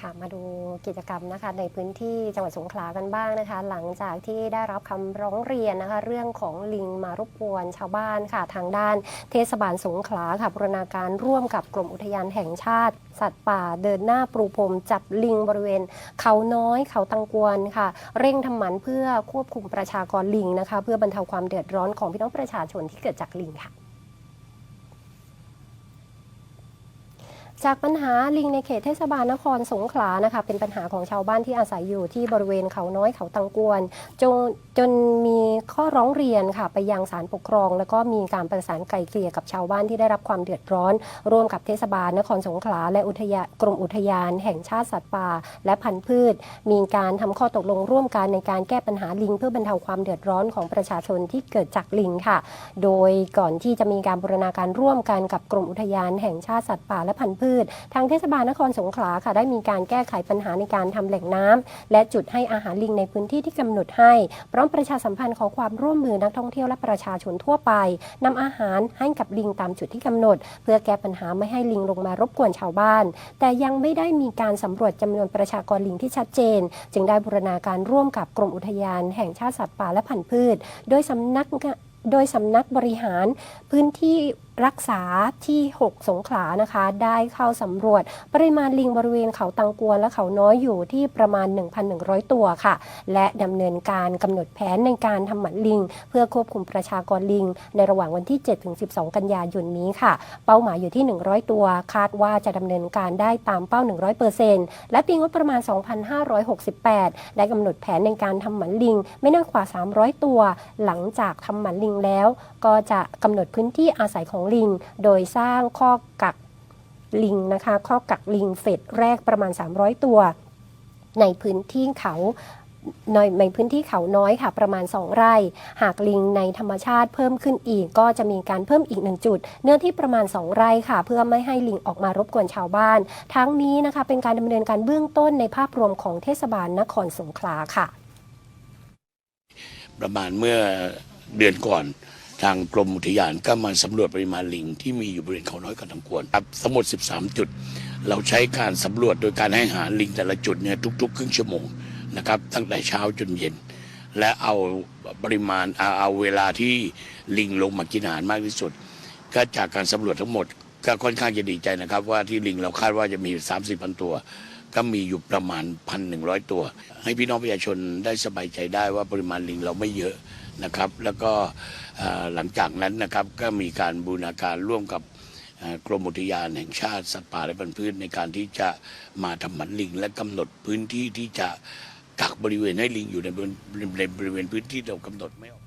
ค่ะมาดูกิจกรรมนะคะในพื้นที่จังหวัดสงขลากันบ้างนะคะ หลังจากที่ได้รับคำร้องเรียนนะคะ เรื่องของลิงมารบกวนชาวบ้านค่ะ ทางด้านเทศบาลสงขลาค่ะบูรณาการร่วมกับกรมอุทยานแห่งชาติ สัตว์ป่าเดินหน้าปรูพรมจับลิงบริเวณ เขาน้อยเขาตังกวนค่ะ เร่งทำหมันเพื่อควบคุมประชากรลิงนะคะ เพื่อบรรเทาความเดือดร้อนของพี่น้องประชาชนที่เกิดจากลิงค่ะ จากปัญหาลิงในเขตเทศบาลนครสงขลานะคะ เป็นปัญหาของชาวบ้านที่อาศัยอยู่ที่บริเวณเขาน้อยเขาตังกวนจนจนมีข้อร้องเรียนค่ะ ไปยังศาลปกครอง แล้วก็มีการประสานไกลเกลี่ยกับชาวบ้านที่ได้รับความเดือดร้อน ร่วมกับเทศบาลนครสงขลา และอุทยากรมอุทยาน แห่งชาติสัตว์ป่า และพันธุ์พืช มีการทำข้อตกลงร่วมกันในการแก้ปัญหาลิง เพื่อบรรเทาความเดือดร้อนของประชาชนที่เกิดจากลิงค่ะ โดยก่อนที่จะมีการบูรณาการร่วมกันกับกรมอุทยานแห่งชาติสัตว์ป่าและพันธุ์พืชทางเทศบาลนครสงขลาค่ะ ได้มีการแก้ไขปัญหาในการทำแหล่งน้ำและจุดให้อาหารลิงในพื้นที่ที่กำหนดให้ พร้อมประชาสัมพันธ์ขอความร่วมมือนักท่องเที่ยวและประชาชนทั่วไปนำอาหารให้กับลิงตามจุดที่กำหนด เพื่อแก้ปัญหาไม่ให้ลิงลงมารบกวนชาวบ้าน แต่ยังไม่ได้มีการสำรวจจำนวนประชากรลิงที่ชัดเจน จึงได้บูรณาการร่วมกับกรมอุทยาน แห่งชาติสัตว์ป่าและพันธุ์พืช โดยสำนักโดยสำนักบริหารพื้นที่รักษาที่ 6 สงขลานะคะ ได้เข้าสำรวจปริมาณลิงบริเวณเขาตังกวนและเขาน้อยอยู่ที่ประมาณ 1,100 ตัวค่ะ และดำเนินการกำหนดแผนในการทำหมันลิง เพื่อควบคุมประชากรลิง ในระหว่างวันที่ 7-12 กันยายนนี้ค่ะ เป้าหมายอยู่ที่ 100 ตัว คาดว่าจะดำเนินการได้ตามเป้า 100%และปีงบประมาณ 2,568 ได้กำหนดแผนในการทำหมันลิง ไม่น้อยกว่า 300 ตัว หลังจากทำหมันลิงแล้ว ก็จะกำหนดพื้นที่อาศัยของลิง โดยสร้างข้อกักลิงนะคะข้อกักลิงเฟสแรกประมาณ 300 ตัว ในพื้นที่เขาในในพื้นที่เขาน้อยค่ะประมาณ 2 ไร่ หากลิงในธรรมชาติเพิ่มขึ้นอีก ก็จะมีการเพิ่มอีกหนึ่งจุด เนื้อที่ประมาณ 2 ไร่ค่ะ เพื่อไม่ให้ลิงออกมารบกวนชาวบ้าน ทั้งนี้นะคะเป็นการดำเนินการเบื้องต้นในภาพรวมของเทศบาลนครสงขลาค่ะ ประมาณเมื่อเดือนก่อน ทางกรมอุทยานก็มาสำรวจปริมาณลิงที่มีอยู่บริเวณเขาน้อยกันทั้งควรครับทั้งหมด 13 จุด เราใช้การสำรวจโดยการให้หาลิงแต่ละจุดเนี่ยทุก ๆ ครึ่งชั่วโมงนะครับตั้งแต่เช้าจนเย็น และเอาปริมาณเอาเอาเวลาที่ลิงลงมากินอาหารมากที่สุด ก็จากการสำรวจทั้งหมด ก็ค่อนข้างจะดีใจนะครับ ว่าที่ลิงเราคาดว่าจะมี 30พันตัว ก็มีอยู่ประมาณ 1,100 ตัว ให้พี่น้องประชาชนได้สบายใจได้ว่าปริมาณลิงเราไม่เยอะ นะครับ แล้วก็หลังจากนั้นนะครับก็มีการบูรณาการร่วมกับกรมอุทยานแห่งชาติสัตว์ป่าและพันธุ์พืชในการที่จะมาทำหมันลิง และกำหนดพื้นที่ที่จะกักบริเวณให้ลิงอยู่ในบริเวณพื้นที่เรากำหนดไม่ออก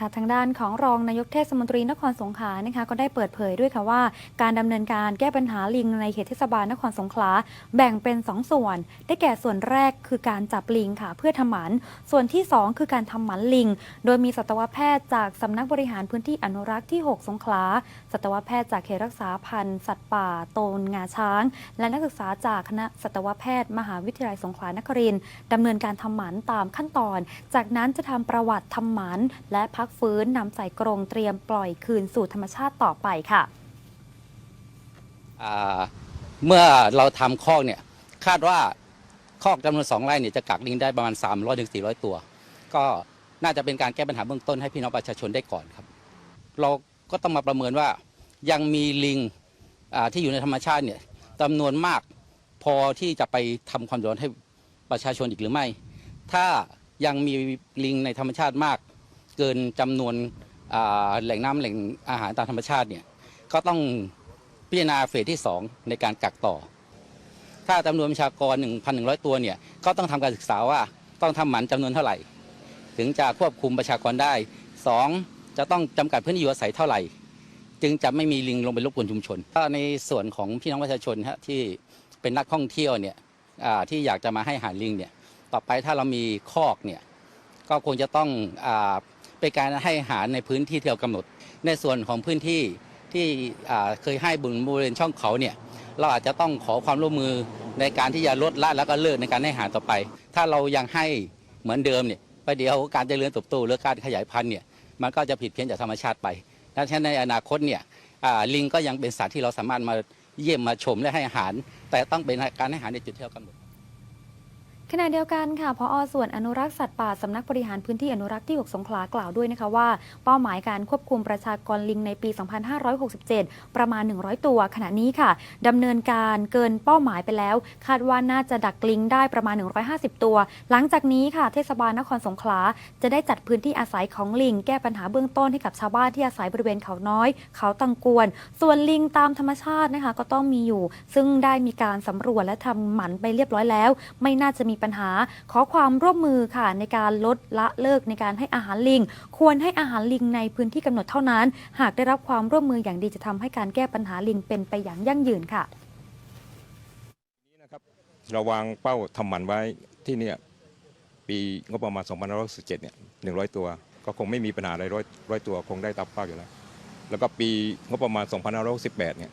ค่ะทางด้านของรองนายกเทศมนตรีนครสงขลานะคะก็ได้เปิดเผยด้วยค่ะว่า การดำเนินการแก้ปัญหาลิงในเขตเทศบาลนครสงขลาแบ่งเป็น 2 ส่วน ได้แก่ส่วนแรกคือการจับลิงค่ะเพื่อทำหมัน ส่วนที่ 2 คือการทำหมันลิง โดยมีสัตวแพทย์จากสำนักบริหารพื้นที่อนุรักษ์ที่ 6 สงขลาสัตวแพทย์จากเขตรักษาพันธุ์สัตว์ป่าโตนงาช้าง และนักศึกษาจากคณะสัตวแพทย์ มหาวิทยาลัยสงขลานครินทร์ดำเนินการทำหมันตามขั้นตอน จากนั้นจะทำประวัติทำหมันและพักฟื้นนำใส่กรงเตรียมปล่อยคืนสู่ธรรมชาติต่อไปค่ะ อ่าเมื่อเราทำคอกเนี่ยคาดว่าคอกจำนวนสองไร่เนี่ยจะกักลิงได้ประมาณ300-400ถึง400 ตัว ก็น่าจะเป็นการแก้ปัญหาเบื้องต้นให้พี่น้องประชาชนได้ก่อนครับ เราก็ต้องมาประเมินว่ายังมีลิงอ่าที่อยู่ในธรรมชาติเนี่ยจำนวนมากพอที่จะไปทำความเดือดร้อนให้ประชาชนอีกหรือไม่ ถ้ายังมีลิงในธรรมชาติมาก เกินจำนวนแหล่งน้ำแหล่งอาหารตามธรรมชาติเนี่ยก็ต้องพิจารณาเฟสที่ 2 ในการกักต่อ ถ้าจำนวนประชากร 1,100 ตัวเนี่ยก็ต้องทำการศึกษาว่าต้องทำหมันจำนวนเท่าไหร่ ถึงจะควบคุมประชากรได้ 2. จะต้องจำกัดพื้นที่อยู่อาศัยเท่าไหร่ จึงจะไม่มีลิงลงไปรบกวนชุมชนก็ในส่วนของพี่น้องประชาชนฮะที่เป็นนักท่องเที่ยวเนี่ยที่อยากจะมาให้อาหารลิงเนี่ยต่อไปถ้าเรามีคอกเนี่ยก็คงจะต้องอ เป็นการให้อาหารในพื้นที่ที่เรากำหนด ในส่วนของพื้นที่ที่เคยให้บุญบริเวณช่องเขาเนี่ยเราอาจจะต้องขอความร่วมมือในการที่จะลดละแล้วก็เลิกในการให้อาหารต่อไป ถ้าเรายังให้เหมือนเดิมเนี่ยประเดี๋ยวการเจริญเติบโตหรือการขยายพันธุ์เนี่ยมันก็จะผิดเพี้ยนจากธรรมชาติไปดังนั้นในอนาคตเนี่ยลิงก็ยังเป็นสัตว์ที่เราสามารถมาเยี่ยมมาชมและให้อาหาร แต่ต้องเป็นการให้อาหารในจุดที่เรากำหนด ขณะเดียวกันค่ะพออส่วนอนุรักษ์สัตว์ป่าสำนักบริหารพื้นที่อนุรักษ์ที่ 6 สงขลากล่าวด้วยนะคะว่า เป้าหมายการควบคุมประชากรลิงในปี 2567 ประมาณ 100 ตัว ขณะนี้ค่ะดำเนินการเกินเป้าหมายไปแล้ว คาดว่าน่าจะดักลิงได้ประมาณ 150 ตัว หลังจากนี้ค่ะ เทศบาลนครสงขลาจะได้จัดพื้นที่อาศัยของลิง แก้ปัญหาเบื้องต้นให้กับชาวบ้านที่อาศัยบริเวณเขาน้อย เขาตังกวน ส่วนลิงตามธรรมชาตินะคะก็ต้องมีอยู่ ซึ่งได้มีการสำรวจและทำหมันไปเรียบร้อยแล้ว ไม่น่าจะมีปัญหา ขอความร่วมมือค่ะในการลดละเลิกในการให้อาหารลิง ควรให้อาหารลิงในพื้นที่กำหนดเท่านั้น หากได้รับความร่วมมืออย่างดีจะทำให้การแก้ปัญหาลิงเป็นไปอย่างยั่งยืนค่ะนี้นะครับเราวางเป้าทำหมันไว้ที่เนี่ยปีงบประมาณ 2567เนี่ย100 ตัว ก็คงไม่มีปัญหาอะไรร้อยร้อยตัวคงได้ตามเป้าอยู่แล้ว แล้วก็ปีงบประมาณ 2568เนี่ย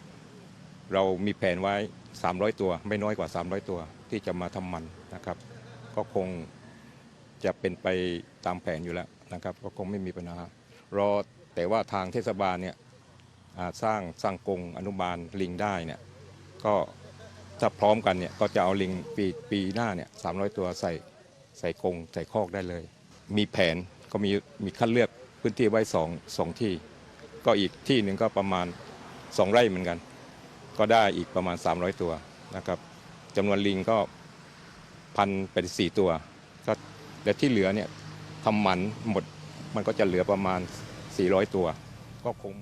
เรามีแผนไว้ 300 ตัว ไม่น้อยกว่า 300 ตัว ที่จะมาทำมันนะครับ ก็คงจะเป็นไปตามแผนอยู่แล้วนะครับ ก็คงไม่มีปัญหารอแต่ว่าทางเทศบาลเนี่ยสร้างสร้างกรงอนุบาลลิงได้เนี่ยก็ถ้าพร้อมกันเนี่ยก็จะเอาลิงปีปีหน้าเนี่ยสามตัวใส่ใส่กรงใส่คอกได้เลย มีแผนก็มีมีคัดเลือกพื้นที่ไว้สองสองที่ ก็อีกที่หนึ่งก็ประมาณ 2 ไร่เหมือนกัน ก็ได้อีกประมาณ 300 ตัวนะครับ จำนวนลิงก็พันเป็นสี่ตัวก็และที่เหลือเนี่ยทำหมันหมดมันก็จะเหลือประมาณ 400 ตัว ก็คง